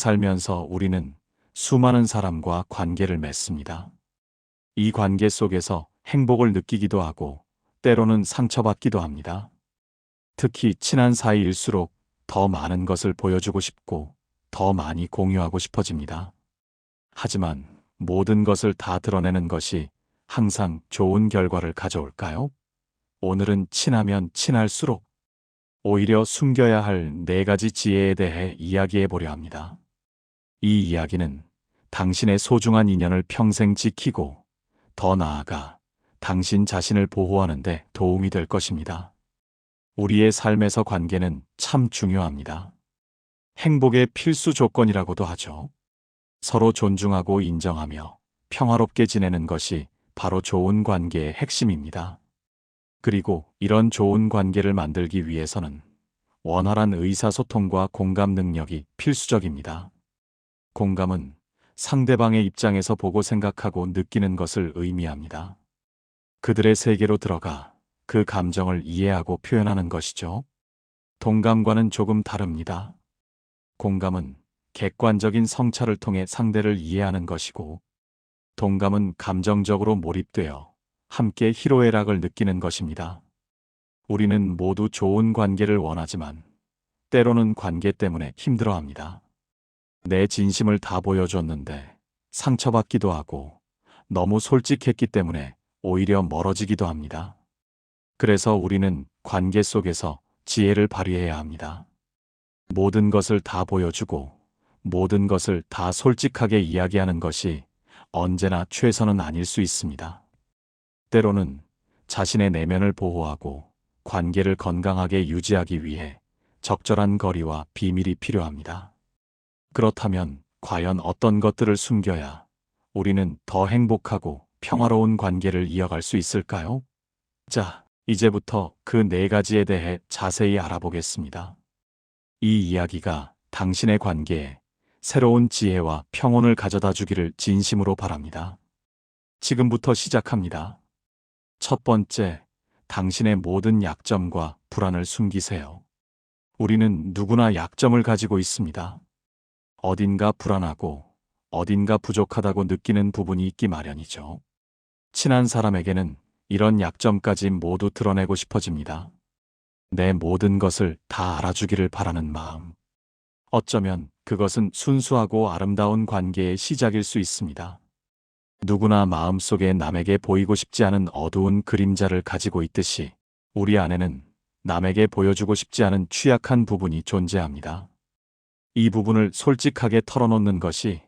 살면서 우리는 수많은 사람과 관계를 맺습니다. 이 관계 속에서 행복을 느끼기도 하고 때로는 상처받기도 합니다. 특히 친한 사이일수록 더 많은 것을 보여주고 싶고 더 많이 공유하고 싶어집니다. 하지만 모든 것을 다 드러내는 것이 항상 좋은 결과를 가져올까요? 오늘은 친하면 친할수록 오히려 숨겨야 할 네 가지 지혜에 대해 이야기해 보려 합니다. 이 이야기는 당신의 소중한 인연을 평생 지키고 더 나아가 당신 자신을 보호하는 데 도움이 될 것입니다. 우리의 삶에서 관계는 참 중요합니다. 행복의 필수 조건이라고도 하죠. 서로 존중하고 인정하며 평화롭게 지내는 것이 바로 좋은 관계의 핵심입니다. 그리고 이런 좋은 관계를 만들기 위해서는 원활한 의사소통과 공감 능력이 필수적입니다. 공감은 상대방의 입장에서 보고 생각하고 느끼는 것을 의미합니다. 그들의 세계로 들어가 그 감정을 이해하고 표현하는 것이죠. 동감과는 조금 다릅니다. 공감은 객관적인 성찰을 통해 상대를 이해하는 것이고, 동감은 감정적으로 몰입되어 함께 희로애락을 느끼는 것입니다. 우리는 모두 좋은 관계를 원하지만, 때로는 관계 때문에 힘들어합니다. 내 진심을 다 보여줬는데 상처받기도 하고 너무 솔직했기 때문에 오히려 멀어지기도 합니다. 그래서 우리는 관계 속에서 지혜를 발휘해야 합니다. 모든 것을 다 보여주고 모든 것을 다 솔직하게 이야기하는 것이 언제나 최선은 아닐 수 있습니다. 때로는 자신의 내면을 보호하고 관계를 건강하게 유지하기 위해 적절한 거리와 비밀이 필요합니다. 그렇다면 과연 어떤 것들을 숨겨야 우리는 더 행복하고 평화로운 관계를 이어갈 수 있을까요? 자, 이제부터 그 네 가지에 대해 자세히 알아보겠습니다. 이 이야기가 당신의 관계에 새로운 지혜와 평온을 가져다 주기를 진심으로 바랍니다. 지금부터 시작합니다. 첫 번째, 당신의 모든 약점과 불안을 숨기세요. 우리는 누구나 약점을 가지고 있습니다. 어딘가 불안하고 어딘가 부족하다고 느끼는 부분이 있기 마련이죠. 친한 사람에게는 이런 약점까지 모두 드러내고 싶어집니다. 내 모든 것을 다 알아주기를 바라는 마음. 어쩌면 그것은 순수하고 아름다운 관계의 시작일 수 있습니다. 누구나 마음속에 남에게 보이고 싶지 않은 어두운 그림자를 가지고 있듯이 우리 안에는 남에게 보여주고 싶지 않은 취약한 부분이 존재합니다. 이 부분을 솔직하게 털어놓는 것이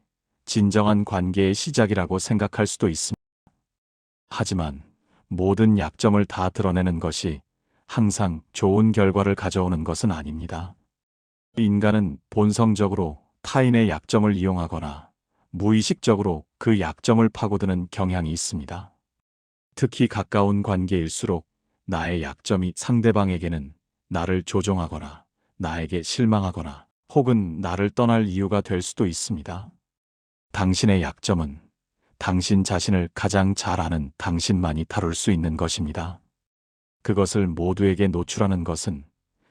진정한 관계의 시작이라고 생각할 수도 있습니다. 하지만 모든 약점을 다 드러내는 것이 항상 좋은 결과를 가져오는 것은 아닙니다. 인간은 본성적으로 타인의 약점을 이용하거나 무의식적으로 그 약점을 파고드는 경향이 있습니다. 특히 가까운 관계일수록 나의 약점이 상대방에게는 나를 조종하거나 나에게 실망하거나 혹은 나를 떠날 이유가 될 수도 있습니다. 당신의 약점은 당신 자신을 가장 잘 아는 당신만이 다룰 수 있는 것입니다. 그것을 모두에게 노출하는 것은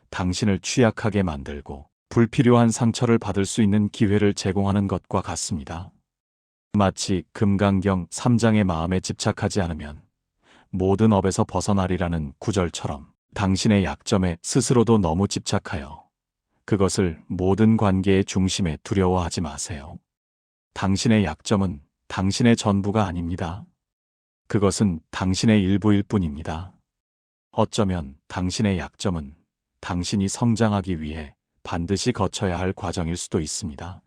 당신을 취약하게 만들고 불필요한 상처를 받을 수 있는 기회를 제공하는 것과 같습니다. 마치 금강경 3장의 마음에 집착하지 않으면 모든 업에서 벗어나리라는 구절처럼 당신의 약점에 스스로도 너무 집착하여 그것을 모든 관계의 중심에 두려워하지 마세요. 당신의 약점은 당신의 전부가 아닙니다. 그것은 당신의 일부일 뿐입니다. 어쩌면 당신의 약점은 당신이 성장하기 위해 반드시 거쳐야 할 과정일 수도 있습니다.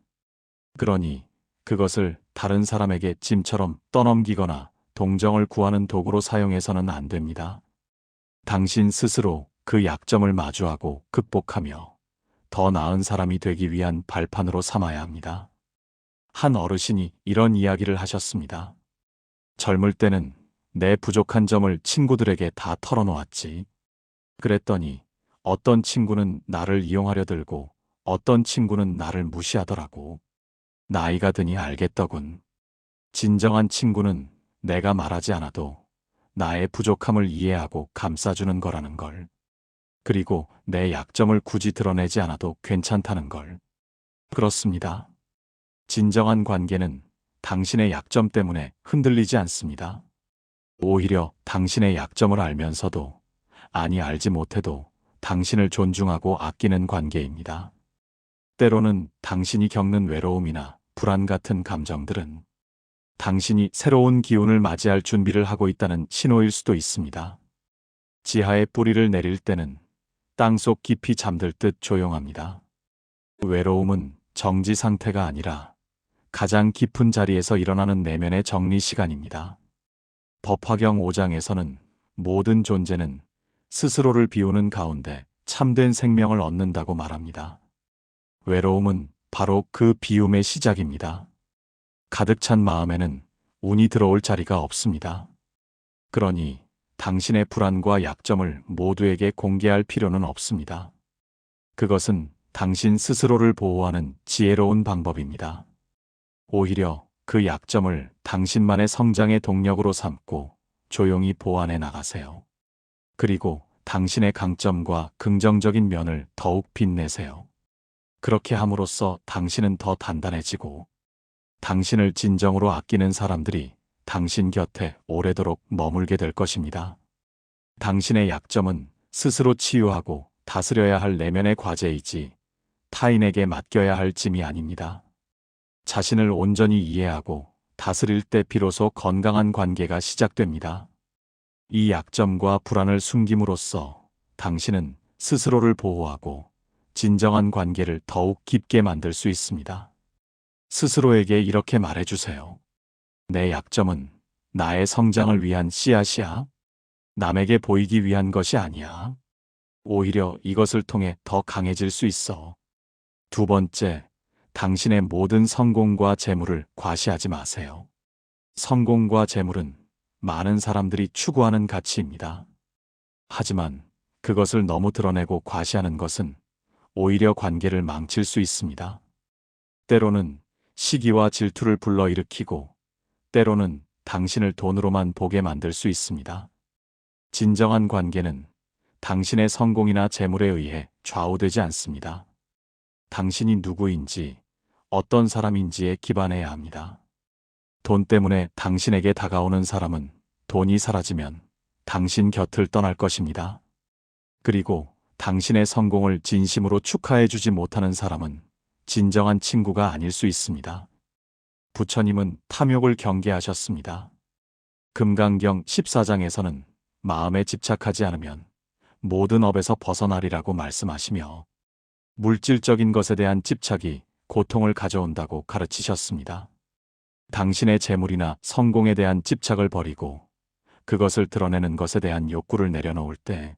그러니 그것을 다른 사람에게 짐처럼 떠넘기거나 동정을 구하는 도구로 사용해서는 안 됩니다. 당신 스스로 그 약점을 마주하고 극복하며 더 나은 사람이 되기 위한 발판으로 삼아야 합니다. 한 어르신이 이런 이야기를 하셨습니다. 젊을 때는 내 부족한 점을 친구들에게 다 털어놓았지. 그랬더니 어떤 친구는 나를 이용하려 들고 어떤 친구는 나를 무시하더라고. 나이가 드니 알겠더군. 진정한 친구는 내가 말하지 않아도 나의 부족함을 이해하고 감싸주는 거라는 걸. 그리고 내 약점을 굳이 드러내지 않아도 괜찮다는 걸. 그렇습니다. 진정한 관계는 당신의 약점 때문에 흔들리지 않습니다. 오히려 당신의 약점을 알면서도 아니 알지 못해도 당신을 존중하고 아끼는 관계입니다. 때로는 당신이 겪는 외로움이나 불안 같은 감정들은 당신이 새로운 기운을 맞이할 준비를 하고 있다는 신호일 수도 있습니다. 지하에 뿌리를 내릴 때는 땅속 깊이 잠들 듯 조용합니다. 외로움은 정지 상태가 아니라 가장 깊은 자리에서 일어나는 내면의 정리 시간입니다. 법화경 5장에서는 모든 존재는 스스로를 비우는 가운데 참된 생명을 얻는다고 말합니다. 외로움은 바로 그 비움의 시작입니다. 가득 찬 마음에는 운이 들어올 자리가 없습니다. 그러니 당신의 불안과 약점을 모두에게 공개할 필요는 없습니다. 그것은 당신 스스로를 보호하는 지혜로운 방법입니다. 오히려 그 약점을 당신만의 성장의 동력으로 삼고 조용히 보완해 나가세요. 그리고 당신의 강점과 긍정적인 면을 더욱 빛내세요. 그렇게 함으로써 당신은 더 단단해지고 당신을 진정으로 아끼는 사람들이 당신 곁에 오래도록 머물게 될 것입니다. 당신의 약점은 스스로 치유하고 다스려야 할 내면의 과제이지 타인에게 맡겨야 할 짐이 아닙니다. 자신을 온전히 이해하고 다스릴 때 비로소 건강한 관계가 시작됩니다. 이 약점과 불안을 숨김으로써 당신은 스스로를 보호하고 진정한 관계를 더욱 깊게 만들 수 있습니다. 스스로에게 이렇게 말해주세요. 내 약점은 나의 성장을 위한 씨앗이야. 남에게 보이기 위한 것이 아니야. 오히려 이것을 통해 더 강해질 수 있어. 두 번째, 당신의 모든 성공과 재물을 과시하지 마세요. 성공과 재물은 많은 사람들이 추구하는 가치입니다. 하지만 그것을 너무 드러내고 과시하는 것은 오히려 관계를 망칠 수 있습니다. 때로는 시기와 질투를 불러일으키고 때로는 당신을 돈으로만 보게 만들 수 있습니다. 진정한 관계는 당신의 성공이나 재물에 의해 좌우되지 않습니다. 당신이 누구인지 어떤 사람인지에 기반해야 합니다. 돈 때문에 당신에게 다가오는 사람은 돈이 사라지면 당신 곁을 떠날 것입니다. 그리고 당신의 성공을 진심으로 축하해 주지 못하는 사람은 진정한 친구가 아닐 수 있습니다. 부처님은 탐욕을 경계하셨습니다. 금강경 14장에서는 마음에 집착하지 않으면 모든 업에서 벗어나리라고 말씀하시며 물질적인 것에 대한 집착이 고통을 가져온다고 가르치셨습니다. 당신의 재물이나 성공에 대한 집착을 버리고 그것을 드러내는 것에 대한 욕구를 내려놓을 때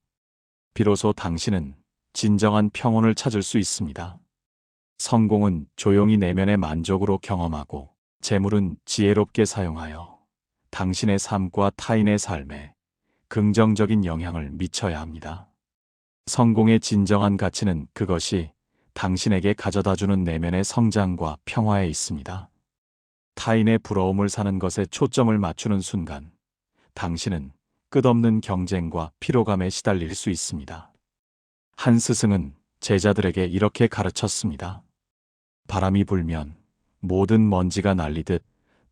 비로소 당신은 진정한 평온을 찾을 수 있습니다. 성공은 조용히 내면의 만족으로 경험하고 재물은 지혜롭게 사용하여 당신의 삶과 타인의 삶에 긍정적인 영향을 미쳐야 합니다. 성공의 진정한 가치는 그것이 당신에게 가져다주는 내면의 성장과 평화에 있습니다. 타인의 부러움을 사는 것에 초점을 맞추는 순간 당신은 끝없는 경쟁과 피로감에 시달릴 수 있습니다. 한 스승은 제자들에게 이렇게 가르쳤습니다. 바람이 불면 모든 먼지가 날리듯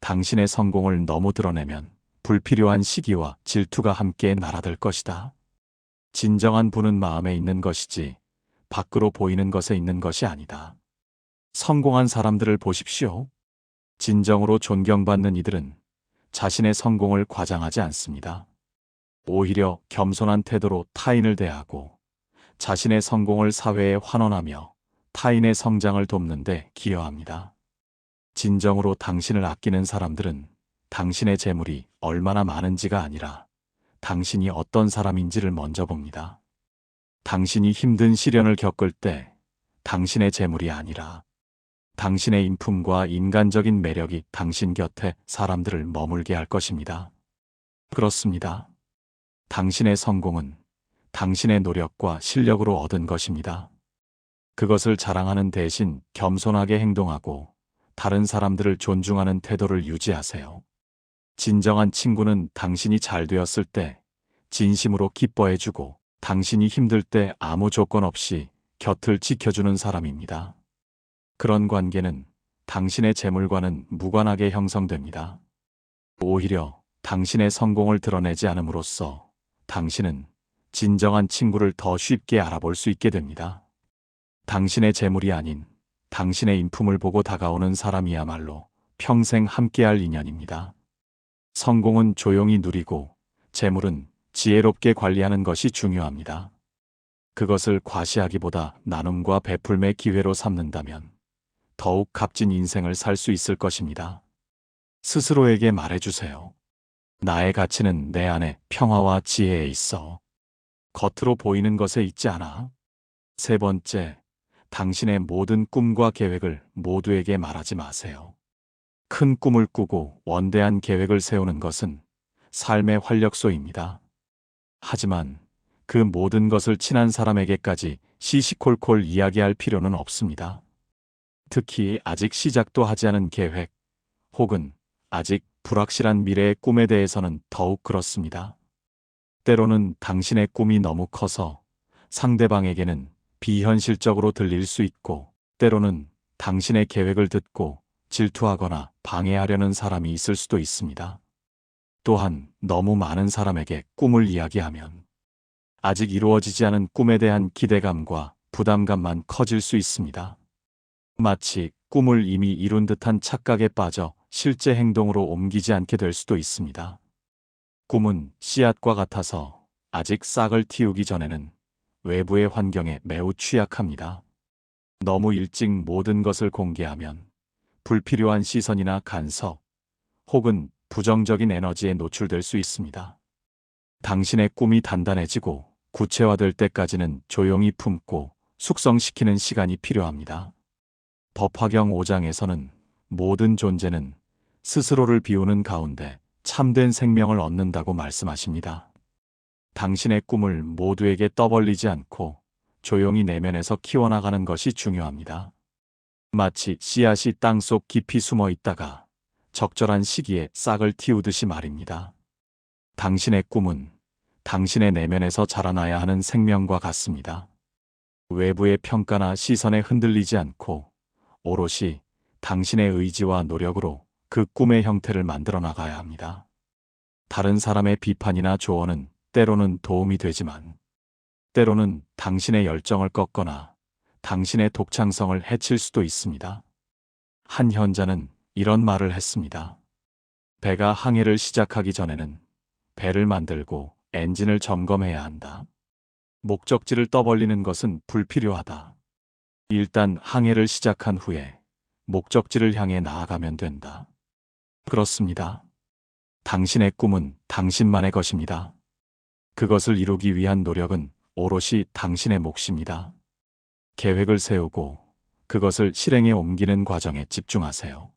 당신의 성공을 너무 드러내면 불필요한 시기와 질투가 함께 날아들 것이다. 진정한 부는 마음에 있는 것이지 밖으로 보이는 것에 있는 것이 아니다. 성공한 사람들을 보십시오. 진정으로 존경받는 이들은 자신의 성공을 과장하지 않습니다. 오히려 겸손한 태도로 타인을 대하고 자신의 성공을 사회에 환원하며 타인의 성장을 돕는데 기여합니다. 진정으로 당신을 아끼는 사람들은 당신의 재물이 얼마나 많은지가 아니라 당신이 어떤 사람인지를 먼저 봅니다. 당신이 힘든 시련을 겪을 때 당신의 재물이 아니라 당신의 인품과 인간적인 매력이 당신 곁에 사람들을 머물게 할 것입니다. 그렇습니다. 당신의 성공은 당신의 노력과 실력으로 얻은 것입니다. 그것을 자랑하는 대신 겸손하게 행동하고 다른 사람들을 존중하는 태도를 유지하세요. 진정한 친구는 당신이 잘 되었을 때 진심으로 기뻐해주고 당신이 힘들 때 아무 조건 없이 곁을 지켜주는 사람입니다. 그런 관계는 당신의 재물과는 무관하게 형성됩니다. 오히려 당신의 성공을 드러내지 않음으로써 당신은 진정한 친구를 더 쉽게 알아볼 수 있게 됩니다. 당신의 재물이 아닌 당신의 인품을 보고 다가오는 사람이야말로 평생 함께할 인연입니다. 성공은 조용히 누리고 재물은 지혜롭게 관리하는 것이 중요합니다. 그것을 과시하기보다 나눔과 베풀매 기회로 삼는다면 더욱 값진 인생을 살 수 있을 것입니다. 스스로에게 말해주세요. 나의 가치는 내 안에 평화와 지혜에 있어. 겉으로 보이는 것에 있지 않아. 세 번째, 당신의 모든 꿈과 계획을 모두에게 말하지 마세요. 큰 꿈을 꾸고 원대한 계획을 세우는 것은 삶의 활력소입니다. 하지만 그 모든 것을 친한 사람에게까지 시시콜콜 이야기할 필요는 없습니다. 특히 아직 시작도 하지 않은 계획 혹은 아직 불확실한 미래의 꿈에 대해서는 더욱 그렇습니다. 때로는 당신의 꿈이 너무 커서 상대방에게는 비현실적으로 들릴 수 있고 때로는 당신의 계획을 듣고 질투하거나 방해하려는 사람이 있을 수도 있습니다. 또한 너무 많은 사람에게 꿈을 이야기하면 아직 이루어지지 않은 꿈에 대한 기대감과 부담감만 커질 수 있습니다. 마치 꿈을 이미 이룬 듯한 착각에 빠져 실제 행동으로 옮기지 않게 될 수도 있습니다. 꿈은 씨앗과 같아서 아직 싹을 틔우기 전에는 외부의 환경에 매우 취약합니다. 너무 일찍 모든 것을 공개하면 불필요한 시선이나 간섭 혹은 부정적인 에너지에 노출될 수 있습니다. 당신의 꿈이 단단해지고 구체화될 때까지는 조용히 품고 숙성시키는 시간이 필요합니다. 법화경 5장에서는 모든 존재는 스스로를 비우는 가운데 참된 생명을 얻는다고 말씀하십니다. 당신의 꿈을 모두에게 떠벌리지 않고 조용히 내면에서 키워나가는 것이 중요합니다. 마치 씨앗이 땅속 깊이 숨어 있다가 적절한 시기에 싹을 틔우듯이 말입니다. 당신의 꿈은 당신의 내면에서 자라나야 하는 생명과 같습니다. 외부의 평가나 시선에 흔들리지 않고 오롯이 당신의 의지와 노력으로 그 꿈의 형태를 만들어 나가야 합니다. 다른 사람의 비판이나 조언은 때로는 도움이 되지만 때로는 당신의 열정을 꺾거나 당신의 독창성을 해칠 수도 있습니다. 한 현자는 이런 말을 했습니다. 배가 항해를 시작하기 전에는 배를 만들고 엔진을 점검해야 한다. 목적지를 떠벌리는 것은 불필요하다. 일단 항해를 시작한 후에 목적지를 향해 나아가면 된다. 그렇습니다. 당신의 꿈은 당신만의 것입니다. 그것을 이루기 위한 노력은 오롯이 당신의 몫입니다. 계획을 세우고 그것을 실행에 옮기는 과정에 집중하세요.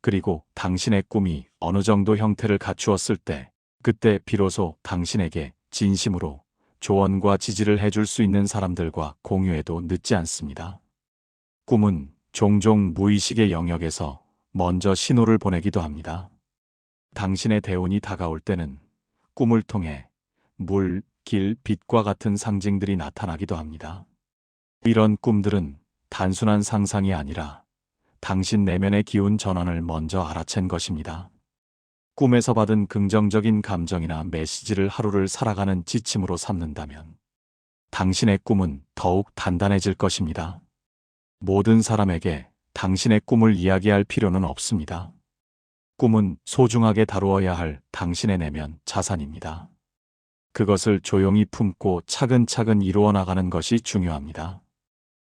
그리고 당신의 꿈이 어느 정도 형태를 갖추었을 때, 그때 비로소 당신에게 진심으로 조언과 지지를 해줄 수 있는 사람들과 공유해도 늦지 않습니다. 꿈은 종종 무의식의 영역에서 먼저 신호를 보내기도 합니다. 당신의 대운이 다가올 때는 꿈을 통해 물, 길, 빛과 같은 상징들이 나타나기도 합니다. 이런 꿈들은 단순한 상상이 아니라 당신 내면의 기운 전환을 먼저 알아챈 것입니다. 꿈에서 받은 긍정적인 감정이나 메시지를 하루를 살아가는 지침으로 삼는다면 당신의 꿈은 더욱 단단해질 것입니다. 모든 사람에게 당신의 꿈을 이야기할 필요는 없습니다. 꿈은 소중하게 다루어야 할 당신의 내면 자산입니다. 그것을 조용히 품고 차근차근 이루어 나가는 것이 중요합니다.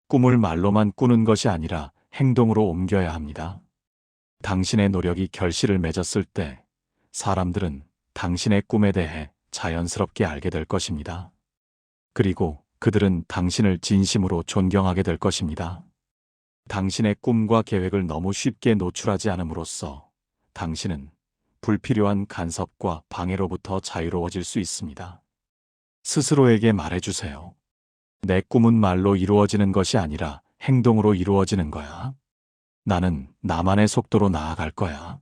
꿈을 말로만 꾸는 것이 아니라 행동으로 옮겨야 합니다. 당신의 노력이 결실을 맺었을 때 사람들은 당신의 꿈에 대해 자연스럽게 알게 될 것입니다. 그리고 그들은 당신을 진심으로 존경하게 될 것입니다. 당신의 꿈과 계획을 너무 쉽게 노출하지 않음으로써 당신은 불필요한 간섭과 방해로부터 자유로워질 수 있습니다. 스스로에게 말해주세요. 내 꿈은 말로 이루어지는 것이 아니라 행동으로 이루어지는 거야. 나는 나만의 속도로 나아갈 거야.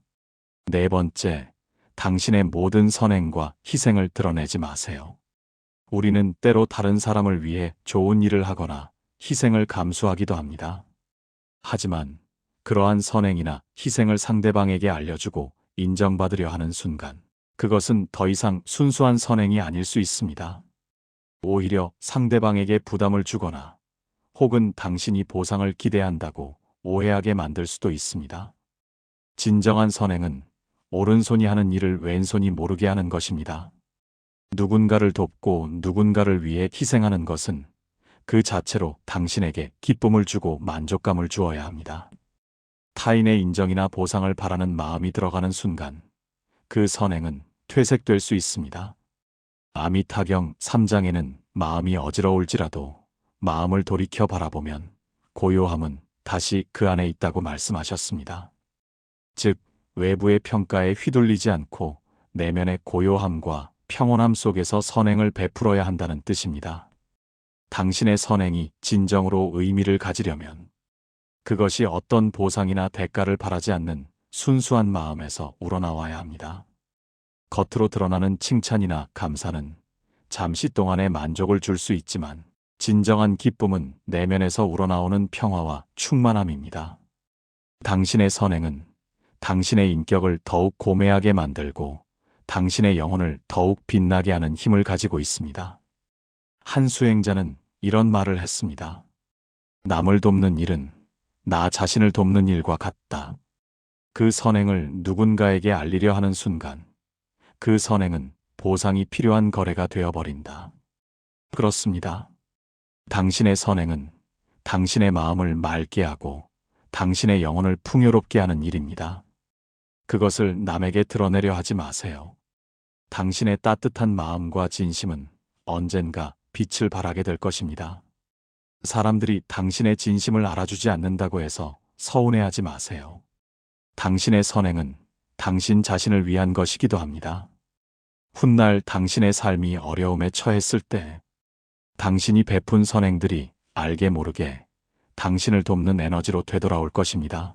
네 번째, 당신의 모든 선행과 희생을 드러내지 마세요. 우리는 때로 다른 사람을 위해 좋은 일을 하거나 희생을 감수하기도 합니다. 하지만 그러한 선행이나 희생을 상대방에게 알려주고 인정받으려 하는 순간, 그것은 더 이상 순수한 선행이 아닐 수 있습니다. 오히려 상대방에게 부담을 주거나 혹은 당신이 보상을 기대한다고 오해하게 만들 수도 있습니다. 진정한 선행은 오른손이 하는 일을 왼손이 모르게 하는 것입니다. 누군가를 돕고 누군가를 위해 희생하는 것은 그 자체로 당신에게 기쁨을 주고 만족감을 주어야 합니다. 타인의 인정이나 보상을 바라는 마음이 들어가는 순간 그 선행은 퇴색될 수 있습니다. 아미타경 3장에는 마음이 어지러울지라도 마음을 돌이켜 바라보면 고요함은 다시 그 안에 있다고 말씀하셨습니다. 즉, 외부의 평가에 휘둘리지 않고 내면의 고요함과 평온함 속에서 선행을 베풀어야 한다는 뜻입니다. 당신의 선행이 진정으로 의미를 가지려면 그것이 어떤 보상이나 대가를 바라지 않는 순수한 마음에서 우러나와야 합니다. 겉으로 드러나는 칭찬이나 감사는 잠시 동안의 만족을 줄 수 있지만 진정한 기쁨은 내면에서 우러나오는 평화와 충만함입니다. 당신의 선행은 당신의 인격을 더욱 고매하게 만들고 당신의 영혼을 더욱 빛나게 하는 힘을 가지고 있습니다. 한 수행자는 이런 말을 했습니다. 남을 돕는 일은 나 자신을 돕는 일과 같다. 그 선행을 누군가에게 알리려 하는 순간 그 선행은 보상이 필요한 거래가 되어버린다. 그렇습니다. 당신의 선행은 당신의 마음을 맑게 하고 당신의 영혼을 풍요롭게 하는 일입니다. 그것을 남에게 드러내려 하지 마세요. 당신의 따뜻한 마음과 진심은 언젠가 빛을 발하게 될 것입니다. 사람들이 당신의 진심을 알아주지 않는다고 해서 서운해하지 마세요. 당신의 선행은 당신 자신을 위한 것이기도 합니다. 훗날 당신의 삶이 어려움에 처했을 때 당신이 베푼 선행들이 알게 모르게 당신을 돕는 에너지로 되돌아올 것입니다.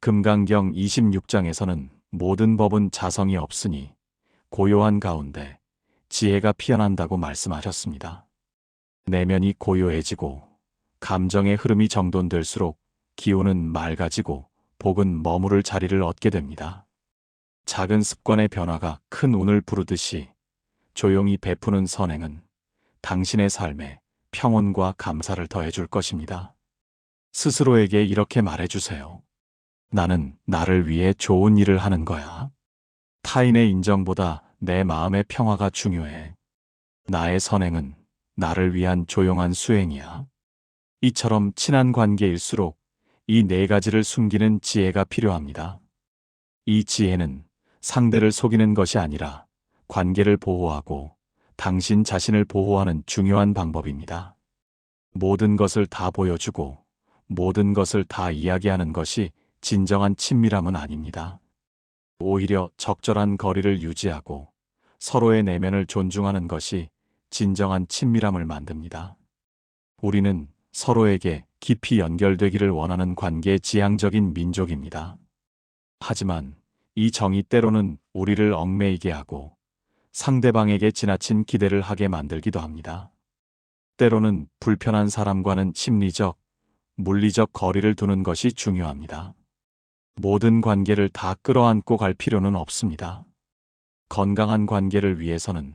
금강경 26장에서는 모든 법은 자성이 없으니 고요한 가운데 지혜가 피어난다고 말씀하셨습니다. 내면이 고요해지고 감정의 흐름이 정돈될수록 기운은 맑아지고 복은 머무를 자리를 얻게 됩니다. 작은 습관의 변화가 큰 운을 부르듯이 조용히 베푸는 선행은 당신의 삶에 평온과 감사를 더해줄 것입니다. 스스로에게 이렇게 말해주세요. 나는 나를 위해 좋은 일을 하는 거야. 타인의 인정보다 내 마음의 평화가 중요해. 나의 선행은 나를 위한 조용한 수행이야. 이처럼 친한 관계일수록 이 네 가지를 숨기는 지혜가 필요합니다. 이 지혜는 상대를 속이는 것이 아니라 관계를 보호하고 당신 자신을 보호하는 중요한 방법입니다. 모든 것을 다 보여주고 모든 것을 다 이야기하는 것이 진정한 친밀함은 아닙니다. 오히려 적절한 거리를 유지하고 서로의 내면을 존중하는 것이 진정한 친밀함을 만듭니다. 우리는 서로에게 깊이 연결되기를 원하는 관계 지향적인 민족입니다. 하지만 이 정이 때로는 우리를 얽매이게 하고 상대방에게 지나친 기대를 하게 만들기도 합니다. 때로는 불편한 사람과는 심리적, 물리적 거리를 두는 것이 중요합니다. 모든 관계를 다 끌어안고 갈 필요는 없습니다. 건강한 관계를 위해서는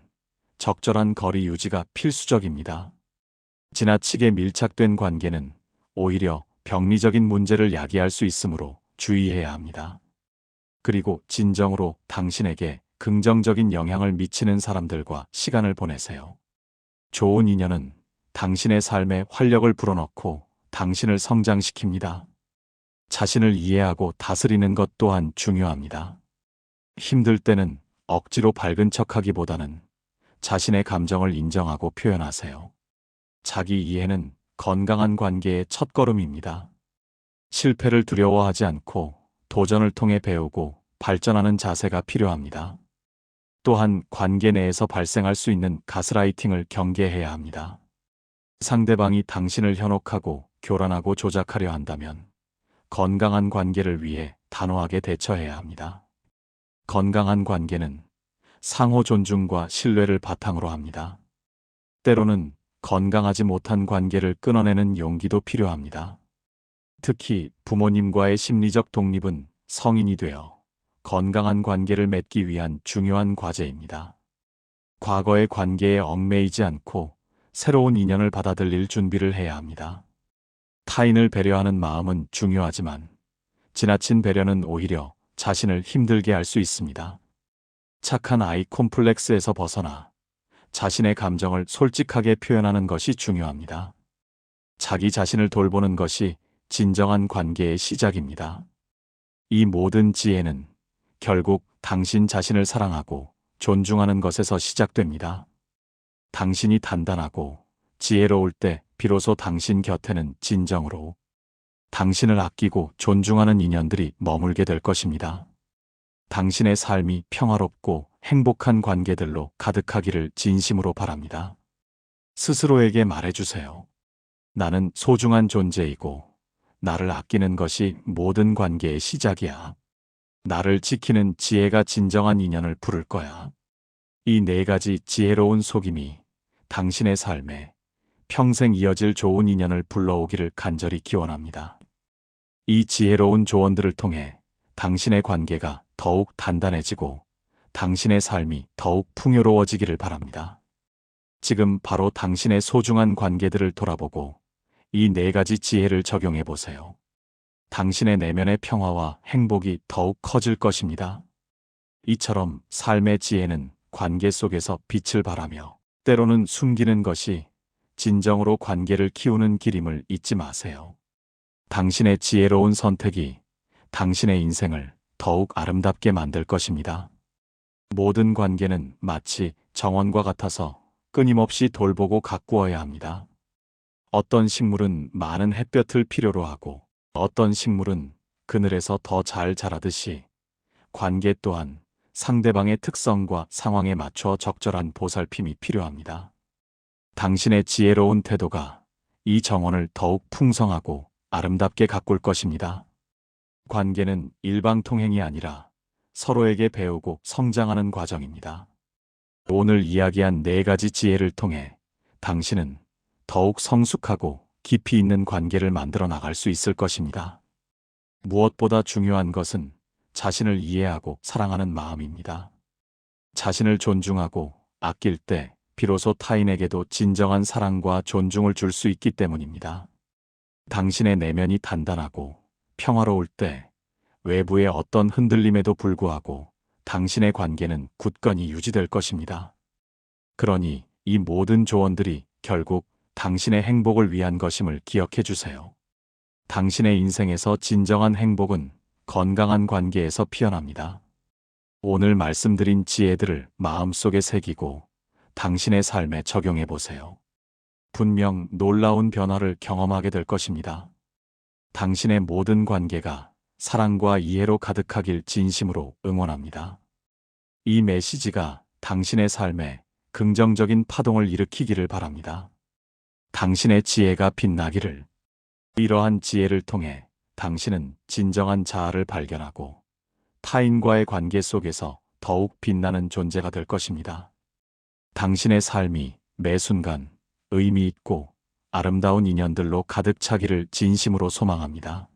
적절한 거리 유지가 필수적입니다. 지나치게 밀착된 관계는 오히려 병리적인 문제를 야기할 수 있으므로 주의해야 합니다. 그리고 진정으로 당신에게 긍정적인 영향을 미치는 사람들과 시간을 보내세요. 좋은 인연은 당신의 삶에 활력을 불어넣고 당신을 성장시킵니다. 자신을 이해하고 다스리는 것 또한 중요합니다. 힘들 때는 억지로 밝은 척 하기보다는 자신의 감정을 인정하고 표현하세요. 자기 이해는 건강한 관계의 첫 걸음입니다. 실패를 두려워하지 않고 도전을 통해 배우고 발전하는 자세가 필요합니다. 또한 관계 내에서 발생할 수 있는 가스라이팅을 경계해야 합니다. 상대방이 당신을 현혹하고 교란하고 조작하려 한다면 건강한 관계를 위해 단호하게 대처해야 합니다. 건강한 관계는 상호 존중과 신뢰를 바탕으로 합니다. 때로는 건강하지 못한 관계를 끊어내는 용기도 필요합니다. 특히 부모님과의 심리적 독립은 성인이 되어 건강한 관계를 맺기 위한 중요한 과제입니다. 과거의 관계에 얽매이지 않고 새로운 인연을 받아들일 준비를 해야 합니다. 타인을 배려하는 마음은 중요하지만 지나친 배려는 오히려 자신을 힘들게 할 수 있습니다. 착한 아이 콤플렉스에서 벗어나 자신의 감정을 솔직하게 표현하는 것이 중요합니다. 자기 자신을 돌보는 것이 진정한 관계의 시작입니다. 이 모든 지혜는 결국 당신 자신을 사랑하고 존중하는 것에서 시작됩니다. 당신이 단단하고 지혜로울 때 비로소 당신 곁에는 진정으로 당신을 아끼고 존중하는 인연들이 머물게 될 것입니다. 당신의 삶이 평화롭고 행복한 관계들로 가득하기를 진심으로 바랍니다. 스스로에게 말해주세요. 나는 소중한 존재이고 나를 아끼는 것이 모든 관계의 시작이야. 나를 지키는 지혜가 진정한 인연을 부를 거야. 이 네 가지 지혜로운 속임이 당신의 삶에 평생 이어질 좋은 인연을 불러오기를 간절히 기원합니다. 이 지혜로운 조언들을 통해 당신의 관계가 더욱 단단해지고 당신의 삶이 더욱 풍요로워지기를 바랍니다. 지금 바로 당신의 소중한 관계들을 돌아보고 이 네 가지 지혜를 적용해 보세요. 당신의 내면의 평화와 행복이 더욱 커질 것입니다. 이처럼 삶의 지혜는 관계 속에서 빛을 발하며 때로는 숨기는 것이 진정으로 관계를 키우는 길임을 잊지 마세요. 당신의 지혜로운 선택이 당신의 인생을 더욱 아름답게 만들 것입니다. 모든 관계는 마치 정원과 같아서 끊임없이 돌보고 가꾸어야 합니다. 어떤 식물은 많은 햇볕을 필요로 하고 어떤 식물은 그늘에서 더 잘 자라듯이 관계 또한 상대방의 특성과 상황에 맞춰 적절한 보살핌이 필요합니다. 당신의 지혜로운 태도가 이 정원을 더욱 풍성하고 아름답게 가꿀 것입니다. 관계는 일방통행이 아니라 서로에게 배우고 성장하는 과정입니다. 오늘 이야기한 네 가지 지혜를 통해 당신은 더욱 성숙하고 깊이 있는 관계를 만들어 나갈 수 있을 것입니다. 무엇보다 중요한 것은 자신을 이해하고 사랑하는 마음입니다. 자신을 존중하고 아낄 때 비로소 타인에게도 진정한 사랑과 존중을 줄 수 있기 때문입니다. 당신의 내면이 단단하고 평화로울 때 외부의 어떤 흔들림에도 불구하고 당신의 관계는 굳건히 유지될 것입니다. 그러니 이 모든 조언들이 결국 당신의 행복을 위한 것임을 기억해 주세요. 당신의 인생에서 진정한 행복은 건강한 관계에서 피어납니다. 오늘 말씀드린 지혜들을 마음속에 새기고 당신의 삶에 적용해 보세요. 분명 놀라운 변화를 경험하게 될 것입니다. 당신의 모든 관계가 사랑과 이해로 가득하길 진심으로 응원합니다. 이 메시지가 당신의 삶에 긍정적인 파동을 일으키기를 바랍니다. 당신의 지혜가 빛나기를. 이러한 지혜를 통해 당신은 진정한 자아를 발견하고 타인과의 관계 속에서 더욱 빛나는 존재가 될 것입니다. 당신의 삶이 매 순간 의미 있고 아름다운 인연들로 가득 차기를 진심으로 소망합니다.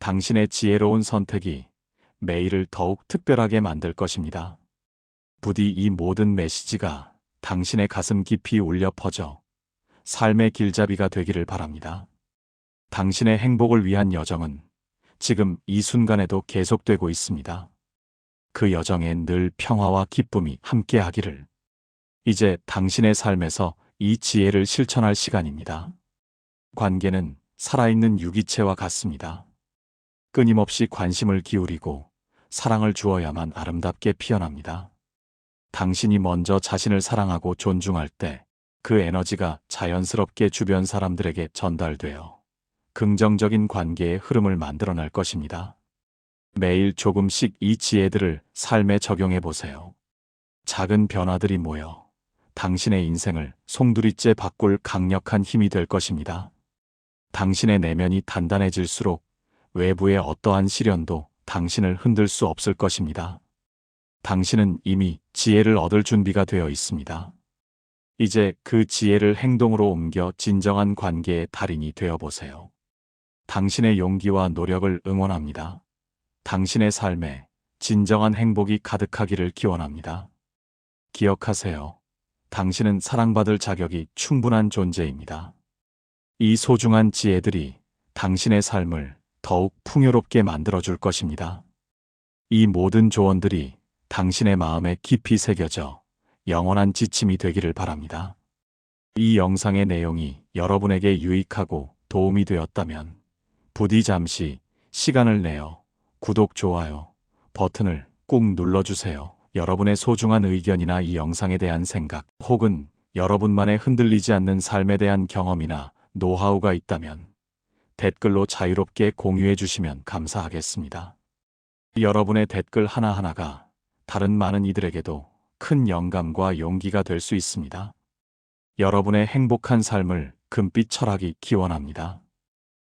당신의 지혜로운 선택이 매일을 더욱 특별하게 만들 것입니다. 부디 이 모든 메시지가 당신의 가슴 깊이 울려 퍼져 삶의 길잡이가 되기를 바랍니다. 당신의 행복을 위한 여정은 지금 이 순간에도 계속되고 있습니다. 그 여정에 늘 평화와 기쁨이 함께하기를. 이제 당신의 삶에서 이 지혜를 실천할 시간입니다. 관계는 살아있는 유기체와 같습니다. 끊임없이 관심을 기울이고 사랑을 주어야만 아름답게 피어납니다. 당신이 먼저 자신을 사랑하고 존중할 때 그 에너지가 자연스럽게 주변 사람들에게 전달되어 긍정적인 관계의 흐름을 만들어낼 것입니다. 매일 조금씩 이 지혜들을 삶에 적용해 보세요. 작은 변화들이 모여 당신의 인생을 송두리째 바꿀 강력한 힘이 될 것입니다. 당신의 내면이 단단해질수록 외부의 어떠한 시련도 당신을 흔들 수 없을 것입니다. 당신은 이미 지혜를 얻을 준비가 되어 있습니다. 이제 그 지혜를 행동으로 옮겨 진정한 관계의 달인이 되어 보세요. 당신의 용기와 노력을 응원합니다. 당신의 삶에 진정한 행복이 가득하기를 기원합니다. 기억하세요. 당신은 사랑받을 자격이 충분한 존재입니다. 이 소중한 지혜들이 당신의 삶을 더욱 풍요롭게 만들어줄 것입니다. 이 모든 조언들이 당신의 마음에 깊이 새겨져 영원한 지침이 되기를 바랍니다. 이 영상의 내용이 여러분에게 유익하고 도움이 되었다면 부디 잠시 시간을 내어 구독, 좋아요 버튼을 꾹 눌러주세요. 여러분의 소중한 의견이나 이 영상에 대한 생각 혹은 여러분만의 흔들리지 않는 삶에 대한 경험이나 노하우가 있다면 댓글로 자유롭게 공유해 주시면 감사하겠습니다. 여러분의 댓글 하나하나가 다른 많은 이들에게도 큰 영감과 용기가 될 수 있습니다. 여러분의 행복한 삶을 금빛 철학이 기원합니다.